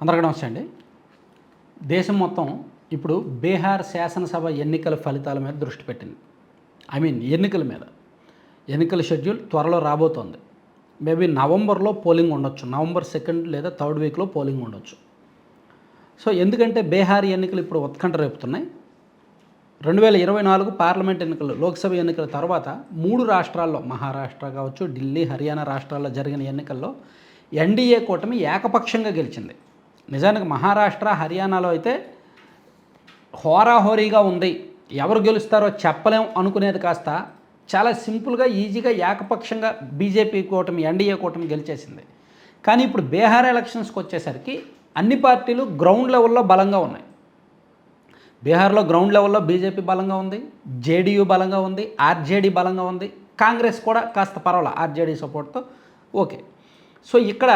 అందరికీ నమస్తే అండి. దేశం మొత్తం ఇప్పుడు బీహార్ శాసనసభ ఎన్నికల ఫలితాల మీద దృష్టి పెట్టింది. ఐ మీన్ ఎన్నికల మీద. ఎన్నికల షెడ్యూల్ త్వరలో రాబోతోంది. మేబీ నవంబర్లో పోలింగ్ ఉండొచ్చు. నవంబర్ సెకండ్ లేదా థర్డ్ వీక్లో పోలింగ్ ఉండొచ్చు. సో ఎందుకంటే బీహార్ ఎన్నికలు ఇప్పుడు ఉత్కంఠ రేపుతున్నాయి. రెండు వేల ఇరవై నాలుగు పార్లమెంట్ ఎన్నికలు లోక్సభ ఎన్నికల తర్వాత మూడు రాష్ట్రాల్లో మహారాష్ట్ర కావచ్చు ఢిల్లీ హర్యానా రాష్ట్రాల్లో జరిగిన ఎన్నికల్లో ఎన్డీఏ కూటమి ఏకపక్షంగా గెలిచింది. నిజానికి మహారాష్ట్ర హర్యానాలో అయితే హోరాహోరీగా ఉంది. ఎవరు గెలుస్తారో చెప్పలేం అనుకునేది కాస్త చాలా సింపుల్గా ఈజీగా ఏకపక్షంగా బీజేపీ కూటమి ఎన్డీఏ కూటమి గెలిచేసింది. కానీ ఇప్పుడు బీహార్ ఎలక్షన్స్కి వచ్చేసరికి అన్ని పార్టీలు గ్రౌండ్ లెవెల్లో బలంగా ఉన్నాయి. బీహార్లో గ్రౌండ్ లెవెల్లో బీజేపీ బలంగా ఉంది జేడీయూ బలంగా ఉంది ఆర్జేడీ బలంగా ఉంది కాంగ్రెస్ కూడా కాస్త పర్వాలే ఆర్జేడీ సపోర్ట్తో. ఓకే. సో ఇక్కడ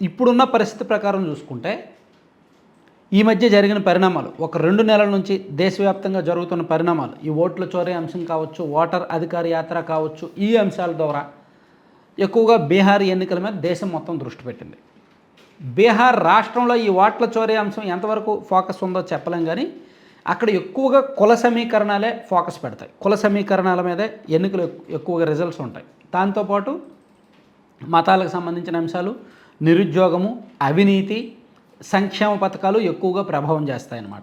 ఇప్పుడున్న పరిస్థితి ప్రకారం చూసుకుంటే ఈ మధ్య జరిగిన పరిణామాలు ఒక రెండు నెలల నుంచి దేశవ్యాప్తంగా జరుగుతున్న పరిణామాలు ఈ ఓట్ల చోరీ అంశం కావచ్చు ఓటర్ అధికార యాత్ర కావచ్చు ఈ అంశాల ద్వారా ఎక్కువగా బీహార్ ఎన్నికల మీద దేశం మొత్తం దృష్టి పెట్టింది. బీహార్ రాష్ట్రంలో ఈ ఓట్ల చోరీ అంశం ఎంతవరకు ఫోకస్ ఉందో చెప్పలేం కానీ అక్కడ ఎక్కువగా కుల సమీకరణాలే ఫోకస్ పెడతాయి. కుల సమీకరణాల మీదే ఎన్నికలు ఎక్కువగా రిజల్ట్స్ ఉంటాయి. దాంతోపాటు మతాలకు సంబంధించిన అంశాలు నిరుద్యోగము అవినీతి సంక్షేమ పథకాలు ఎక్కువగా ప్రభావం చేస్తాయన్నమాట.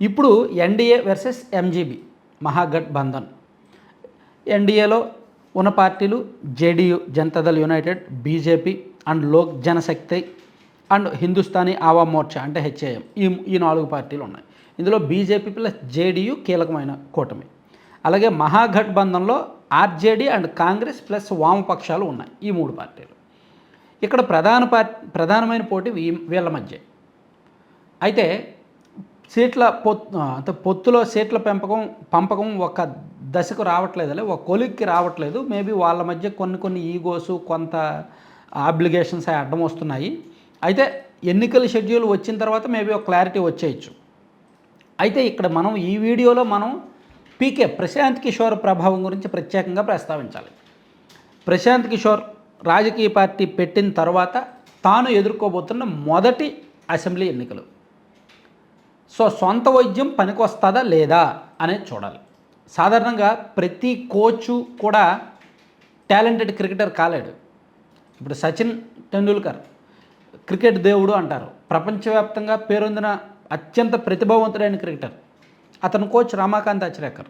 ఇప్పుడు ఎన్డీఏ వర్సెస్ ఎంజీబీ మహాగఠబంధన్ ఎన్డీఏలో ఉన్న పార్టీలు JDU Janata Dal United BJP and Lok Janshakti and Hindustani Awam Morcha అంటే హెచ్ఏఎం. ఈ ఈ నాలుగు పార్టీలు ఉన్నాయి. ఇందులో బీజేపీ ప్లస్ జేడీయూ కీలకమైన కూటమి. అలాగే మహాగఠబంధన్లో ఆర్జేడీ అండ్ కాంగ్రెస్ ప్లస్ వామపక్షాలు ఉన్నాయి. ఈ మూడు పార్టీలు. ఇక్కడ ప్రధాన పార్టీ ప్రధానమైన పోటీ వీళ్ళ మధ్య. అయితే సీట్ల పొత్తు పొత్తులో సీట్ల పెంపకం పంపకం ఒక దశకు రావట్లేదు ఒక కొలిక్కి రావట్లేదు. మేబీ వాళ్ళ మధ్య కొన్ని కొన్ని ఈగోసు కొంత ఆబ్లిగేషన్స్ అడ్డం వస్తున్నాయి. అయితే ఎన్నికల షెడ్యూల్ వచ్చిన తర్వాత మేబీ ఒక క్లారిటీ వచ్చేయచ్చు. అయితే ఇక్కడ మనం ఈ వీడియోలో మనం పీకే ప్రశాంత్ కిషోర్ ప్రభావం గురించి ప్రత్యేకంగా ప్రస్తావించాలి. ప్రశాంత్ కిషోర్ రాజకీయ పార్టీ పెట్టిన తర్వాత తాను ఎదుర్కోబోతున్న మొదటి అసెంబ్లీ ఎన్నికలు. సో సొంత వైద్యం పనికొస్తుందా లేదా అనేది చూడాలి. సాధారణంగా ప్రతి కోచు కూడా టాలెంటెడ్ క్రికెటర్ కాలేడు. ఇప్పుడు సచిన్ టెండూల్కర్ క్రికెట్ దేవుడు అంటారు. ప్రపంచవ్యాప్తంగా పేరొందిన అత్యంత ప్రతిభావంతుడైన క్రికెటర్. అతను కోచ్ రమాకాంత్ అచరేకర్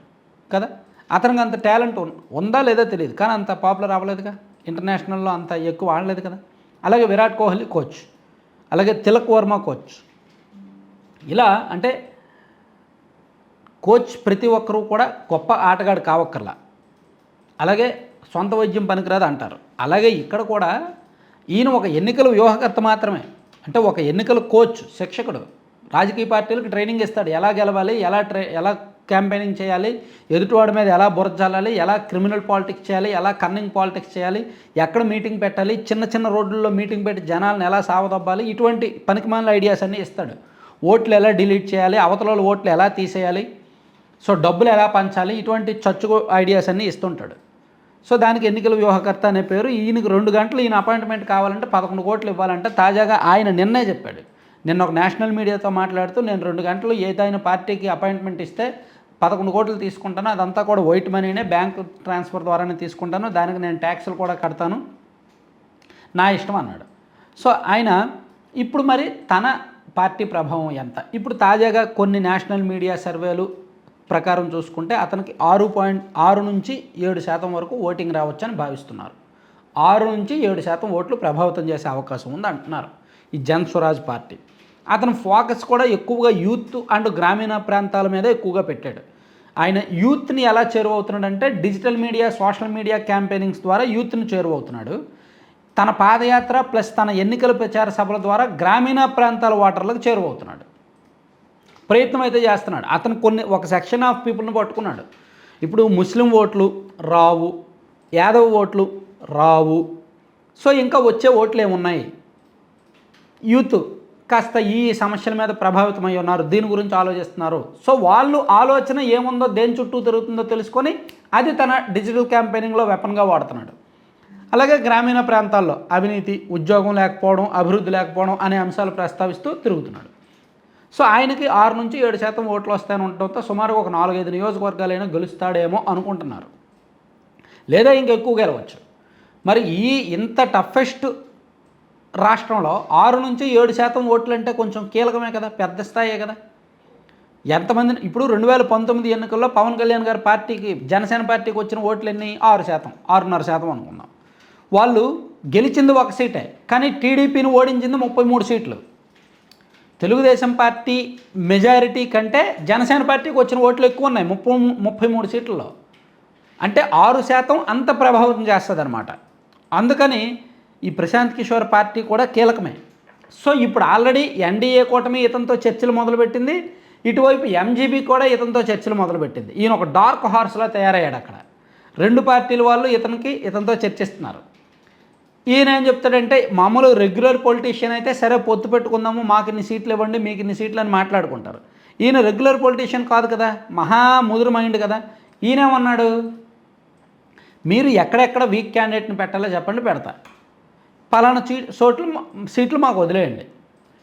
కదా? అతనికి అంత టాలెంట్ ఉన్- ఉందా లేదా తెలియదు. కానీ అంత పాపులర్ అవ్వలేదుగా? ఇంటర్నేషనల్లో అంత ఎక్కువ ఆడలేదు కదా. అలాగే విరాట్ కోహ్లీ కోచ్ అలాగే తిలక్ వర్మ కోచ్. ఇలా అంటే కోచ్ ప్రతి ఒక్కరూ కూడా గొప్ప ఆటగాడు కావక్కర్లా. అలాగే సొంత వైద్యం పనికిరాదు అంటారు. అలాగే ఇక్కడ కూడా ఈయన ఒక ఎన్నికల వ్యూహకర్త మాత్రమే. అంటే ఒక ఎన్నికల కోచ్ శిక్షకుడు. రాజకీయ పార్టీలకు ట్రైనింగ్ ఇస్తాడు. ఎలా గెలవాలి ఎలా ట్రై ఎలా క్యాంపెయినింగ్ చేయాలి ఎదుటివాడి మీద ఎలా బురజాలాలి ఎలా క్రిమినల్ పాలిటిక్స్ చేయాలి ఎలా కన్నింగ్ పాలిటిక్స్ చేయాలి ఎక్కడ మీటింగ్ పెట్టాలి చిన్న చిన్న రోడ్లలో మీటింగ్ పెట్టి జనాలను ఎలా సావదబ్బాలి ఇటువంటి పనికిమాల ఐడియాస్ అన్నీ ఇస్తాడు. ఓట్లు ఎలా డిలీట్ చేయాలి అవతల ఓట్లు ఎలా తీసేయాలి సో డబ్బులు ఎలా పంచాలి ఇటువంటి చచ్చు ఐడియాస్ అన్నీ ఇస్తుంటాడు. సో దానికి ఎన్నికల వ్యూహకర్త అనే పేరు ఈయనకు రెండు గంటలు ఈయన అపాయింట్మెంట్ కావాలంటే పదకొండు కోట్లు ఇవ్వాలంటే తాజాగా ఆయన నిన్నే చెప్పాడు. నిన్న ఒక నేషనల్ మీడియాతో మాట్లాడుతూ నేను రెండు గంటలు ఏదైనా పార్టీకి అపాయింట్మెంట్ ఇస్తే పదకొండు కోట్లు తీసుకుంటాను అదంతా కూడా వైట్ మనీనే బ్యాంక్ ట్రాన్స్ఫర్ ద్వారానే తీసుకుంటాను దానికి నేను ట్యాక్సులు కూడా కడతాను. నా ఇష్టం అన్నాడు. సో ఆయన ఇప్పుడు మరి తన పార్టీ ప్రభావం ఎంత? ఇప్పుడు తాజాగా కొన్ని నేషనల్ మీడియా సర్వేలు ప్రకారం చూసుకుంటే అతనికి ఆరు పాయింట్ ఆరు నుంచి ఏడు శాతం వరకు ఓటింగ్ రావచ్చని భావిస్తున్నారు. ఆరు నుంచి ఏడు శాతం ఓట్లు ప్రభావితం చేసే అవకాశం ఉంది అంటున్నారు ఈ జన్ స్వరాజ్ పార్టీ. అతను ఫోకస్ కూడా ఎక్కువగా యూత్ అండ్ గ్రామీణ ప్రాంతాల మీద ఎక్కువగా పెట్టాడు. ఆయన యూత్ని ఎలా చేరువవుతున్నాడంటే digital media social media campaignings ద్వారా యూత్ని చేరువవుతున్నాడు. తన పాదయాత్ర ప్లస్ తన ఎన్నికల ప్రచార సభల ద్వారా గ్రామీణ ప్రాంతాల ఓటర్లకు చేరువవుతున్నాడు. ప్రయత్నం అయితే చేస్తున్నాడు. అతను కొన్ని ఒక సెక్షన్ ఆఫ్ పీపుల్ని పట్టుకున్నాడు. ఇప్పుడు ముస్లిం ఓట్లు రావు యాదవ్ ఓట్లు రావు. సో ఇంకా వచ్చే ఓట్లు ఏమున్నాయి యూత్. కాస్త ఈ సమస్యల మీద ప్రభావితమై ఉన్నారు. దీని గురించి ఆలోచిస్తున్నారు. సో వాళ్ళు ఆలోచన ఏముందో దేని చుట్టూ తిరుగుతుందో తెలుసుకొని అది తన డిజిటల్ క్యాంపెయినింగ్లో వెపన్గా వాడుతున్నాడు. అలాగే గ్రామీణ ప్రాంతాల్లో అవినీతి ఉద్యోగం లేకపోవడం అభివృద్ధి లేకపోవడం అనే అంశాలు ప్రస్తావిస్తూ తిరుగుతున్నాడు. సో ఆయనకి ఆరు నుంచి ఏడు శాతం ఓట్లు వస్తాయని ఉండటంతో సుమారుగా ఒక నాలుగైదు నియోజకవర్గాలైనా గెలుస్తాడేమో అనుకుంటున్నారు. లేదా ఇంకెక్కువ గెలవచ్చు. మరి ఈ ఇంత టఫెస్ట్ రాష్ట్రంలో ఆరు నుంచి ఏడు శాతం ఓట్లు అంటే కొంచెం కీలకమే కదా పెద్ద స్థాయే కదా. ఎంతమంది ఇప్పుడు రెండు వేల పంతొమ్మిది ఎన్నికల్లో పవన్ కళ్యాణ్ గారి పార్టీకి జనసేన పార్టీకి వచ్చిన ఓట్లు ఎన్ని ఆరు శాతం ఆరున్నర శాతం అనుకుందాం. వాళ్ళు గెలిచింది ఒక సీటే కానీ టీడీపీని ఓడించింది ముప్పై మూడు సీట్లు. తెలుగుదేశం పార్టీ మెజారిటీ కంటే జనసేన పార్టీకి వచ్చిన ఓట్లు ఎక్కువ ఉన్నాయి ముప్పై ముప్పై మూడు సీట్లలో. అంటే ఆరు శాతం అంత ప్రభావితం చేస్తుంది అందుకని ఈ ప్రశాంత్ కిషోర్ పార్టీ కూడా కీలకమే. సో ఇప్పుడు ఆల్రెడీ ఎన్డీఏ కూటమి ఇతనితో చర్చలు మొదలుపెట్టింది. ఇటువైపు ఎంజీబీ కూడా ఇతనితో చర్చలు మొదలుపెట్టింది. ఈయన ఒక డార్క్ హార్స్లా తయారయ్యాడు అక్కడ. రెండు పార్టీల వాళ్ళు ఇతనికి ఇతనితో చర్చిస్తున్నారు. ఈయన ఏం చెప్తాడంటే మామూలు రెగ్యులర్ పొలిటీషియన్ అయితే సరే పొత్తు పెట్టుకుందాము మాకు ఇన్ని సీట్లు ఇవ్వండి మీకు ఇన్ని సీట్లు అని మాట్లాడుకుంటారు. ఈయన రెగ్యులర్ పొలిటీషియన్ కాదు కదా మహా ముదురు మైండ్ కదా. ఈయనేమన్నాడు మీరు ఎక్కడెక్కడ వీక్ క్యాండిడేట్ని పెట్టాలో చెప్పండి పెడతా. పలానా సీ చోట్లు సీట్లు మాకు వదిలేయండి.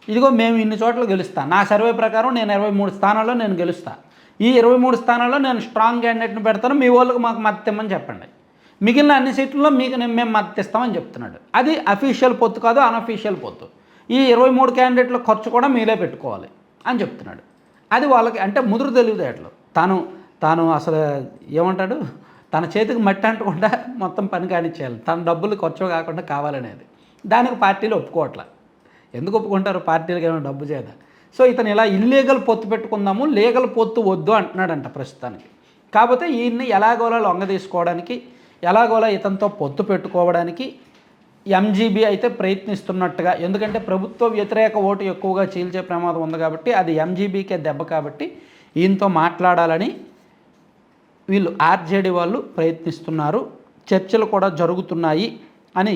ఇదిగో మేము ఇన్ని చోట్ల గెలుస్తా. నా సర్వే ప్రకారం నేను ఇరవై మూడు స్థానాల్లో నేను గెలుస్తా. ఈ ఇరవై మూడు స్థానాల్లో నేను స్ట్రాంగ్ క్యాండిడేట్ని పెడతాను. మీ వాళ్ళకి మాకు మద్దతు ఇమ్మని చెప్పండి. మిగిలిన అన్ని సీట్లలో మీకు నేను మేము మద్దతు ఇస్తామని చెప్తున్నాడు. అది అఫీషియల్ పొత్తు కాదు అన్అఫీషియల్ పొత్తు. ఈ ఇరవై మూడు క్యాండిడేట్ల ఖర్చు కూడా మీరే పెట్టుకోవాలి అని చెప్తున్నాడు. అది వాళ్ళకి అంటే ముదురు తెలివితేటలు. తాను తాను అసలు ఏమంటాడు? తన చేతికి మట్టి అంటకుండా మొత్తం పని కానిచ్చేయాలి. తన డబ్బులు ఖర్చు కాకుండా కావాలనేది. దానికి పార్టీలు ఒప్పుకోవట్లే. ఎందుకు ఒప్పుకుంటారు? పార్టీలకు ఏమైనా డబ్బు చేత సో ఇతను ఇలా ఇల్లీగల్ పొత్తు పెట్టుకుందాము లీగల్ పొత్తు వద్దు అంటున్నాడంట ప్రస్తుతానికి. కాకపోతే ఈయన్ని ఎలాగోలా లొంగ తీసుకోవడానికి ఎలాగోలా ఇతనితో పొత్తు పెట్టుకోవడానికి ఎంజీబీ అయితే ప్రయత్నిస్తున్నట్టుగా ఎందుకంటే ప్రభుత్వ వ్యతిరేక ఓటు ఎక్కువగా చీల్చే ప్రమాదం ఉంది కాబట్టి అది ఎంజీబీకే దెబ్బ కాబట్టి ఈయనతో మాట్లాడాలని వీళ్ళు ఆర్జేడీ వాళ్ళు ప్రయత్నిస్తున్నారు. చర్చలు కూడా జరుగుతున్నాయి అని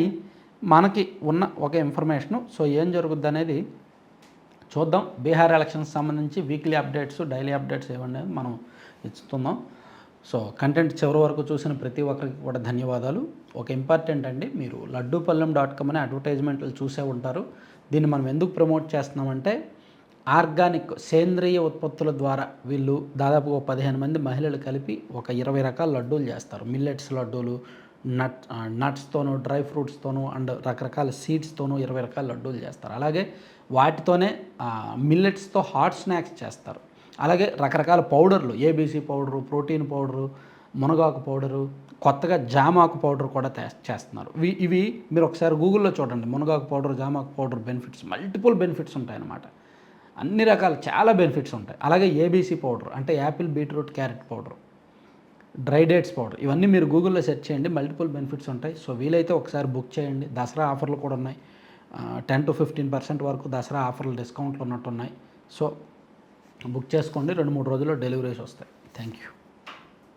మనకి ఉన్న ఒక ఇన్ఫర్మేషను సో ఏం జరుగుద్ది అనేది చూద్దాం. బీహార్ ఎలక్షన్స్ సంబంధించి వీక్లీ అప్డేట్స్ డైలీ అప్డేట్స్ ఇవ్వండి మనం ఇస్తున్నాం. సో కంటెంట్ చివరి వరకు చూసిన ప్రతి ఒక్కరికి కూడా ధన్యవాదాలు. ఒక ఇంపార్టెంట్ అండి మీరు లడ్డూపల్లెం డాట్ కామ్ అనే అడ్వర్టైజ్మెంట్లు చూసే ఉంటారు. దీన్ని మనం ఎందుకు ప్రమోట్ చేస్తున్నామంటే ఆర్గానిక్ సేంద్రియ ఉత్పత్తుల ద్వారా వీళ్ళు దాదాపు పదిహేను మంది మహిళలు కలిపి ఒక ఇరవై రకాల లడ్డూలు చేస్తారు. మిల్లెట్స్ లడ్డూలు నట్ నట్స్తోనూ డ్రై ఫ్రూట్స్తోనూ అండ్ రకరకాల సీడ్స్తోనూ ఇరవై రకాల లడ్డూలు చేస్తారు. అలాగే వాటితోనే మిల్లెట్స్తో హాట్ స్నాక్స్ చేస్తారు. అలాగే రకరకాల పౌడర్లు ఏబీసీ పౌడరు ప్రోటీన్ పౌడరు మునగాకు పౌడరు కొత్తగా జామాకు పౌడర్ కూడా తే- చేస్తున్నారు. ఇవి ఇవి మీరు ఒకసారి గూగుల్లో చూడండి. మునగాకు పౌడర్ జామాకు పౌడర్ బెనిఫిట్స్ మల్టిపుల్ బెనిఫిట్స్ ఉంటాయన్నమాట. అన్ని రకాల చాలా బెనిఫిట్స్ ఉంటాయి. అలాగే ఏబీసీ పౌడర్ అంటే apple beetroot carrot powder. Dry dates powder. ఇవన్నీ మీరు గూగుల్లో సెర్చ్ చేయండి. మల్టిపుల్ బెనిఫిట్స్ ఉంటాయి. సో వీలైతే ఒకసారి బుక్ చేయండి. దసరా ఆఫర్లు కూడా ఉన్నాయి. టెన్ టు ఫిఫ్టీన్ పర్సెంట్ వరకు దసరా ఆఫర్లు డిస్కౌంట్లు ఉన్నట్టున్నాయి. సో బుక్ చేసుకోండి. రెండు మూడు రోజుల్లో డెలివరీస్ వస్తాయి. Thank you.